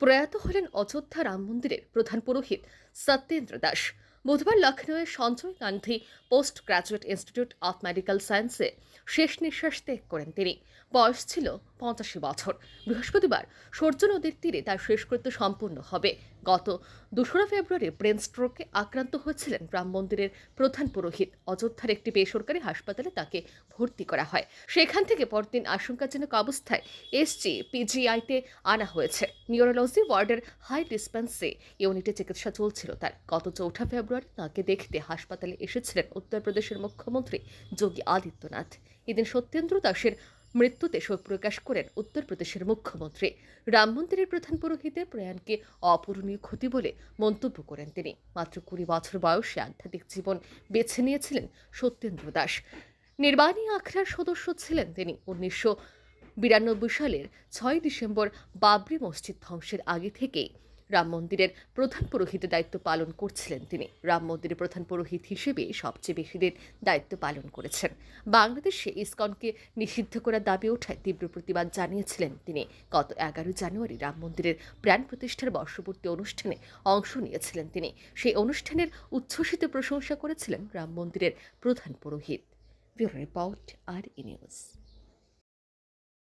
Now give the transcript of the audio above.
প্রয়াত হলেন অযোধ্যা রাম মন্দিরের প্রধান পুরোহিত সত্যেন্দ্র দাস। বুধবার লখনৌয়ের Sanjay Gandhi post graduate institute of medical সায়েন্সে শেষ নিঃশ্বাস ত্যাগ করেন তিনি। বয়স ছিল পঁচাশি বছর। বৃহস্পতিবার সূর্য নদীর তীরে তার শেষকৃত্য সম্পূর্ণ হবে। গত দোসরা ফেব্রুয়ারি ব্রেন স্ট্রোকে আক্রান্ত হয়েছিলেন রাম মন্দিরের প্রধান পুরোহিত। অযোধ্যার একটি বেসরকারি হাসপাতালে তাকে ভর্তি করা হয়। সেখান থেকে পরদিন আশঙ্কাজনক অবস্থায় এসজি পিজিআইতে আনা হয়েছে। নিউরোলজি ওয়ার্ডের হাই ডিসপেন্সে ইউনিটে চিকিৎসা চলছিল তার। গত চৌঠা ফেব্রুয়ারি তাকে দেখতে হাসপাতালে এসেছিলেন উত্তরপ্রদেশের মুখ্যমন্ত্রী যোগী আদিত্যনাথ। এদিন সত্যেন্দ্র দাসের মৃত্যুতে শোক প্রকাশ করেন উত্তরপ্রদেশের মুখ্যমন্ত্রী। রাম মন্দিরের প্রধান পুরোহিতের প্রয়াণকে অপূরণীয় ক্ষতি বলে মন্তব্য করেন তিনি। মাত্র কুড়ি বছর বয়সে আধ্যাত্মিক জীবন বেছে নিয়েছিলেন সত্যেন্দ্র দাস। নির্বাণী আখড়ার সদস্য ছিলেন তিনি। উনিশশো বিরানব্বই সালের ছয় ডিসেম্বর বাবরি মসজিদ ধ্বংসের আগে থেকেই রাম মন্দিরের প্রধান পুরোহিতের দায়িত্ব পালন করছিলেন তিনি। রাম মন্দিরের প্রধান পুরোহিত হিসেবে সবচেয়ে বেশি দিন দায়িত্ব পালন করেছেন। বাংলাদেশে ইসকনকে নিষিদ্ধ করার দাবি ওঠায় তীব্র প্রতিবাদ জানিয়েছিলেন তিনি। গত এগারো জানুয়ারি রাম মন্দিরের প্রাণ প্রতিষ্ঠার বর্ষপূর্তি অনুষ্ঠানে অংশ নিয়েছিলেন তিনি। সেই অনুষ্ঠানের উচ্ছ্বসিত প্রশংসা করেছিলেন রাম মন্দিরের প্রধান পুরোহিত। Bureau report, R E news.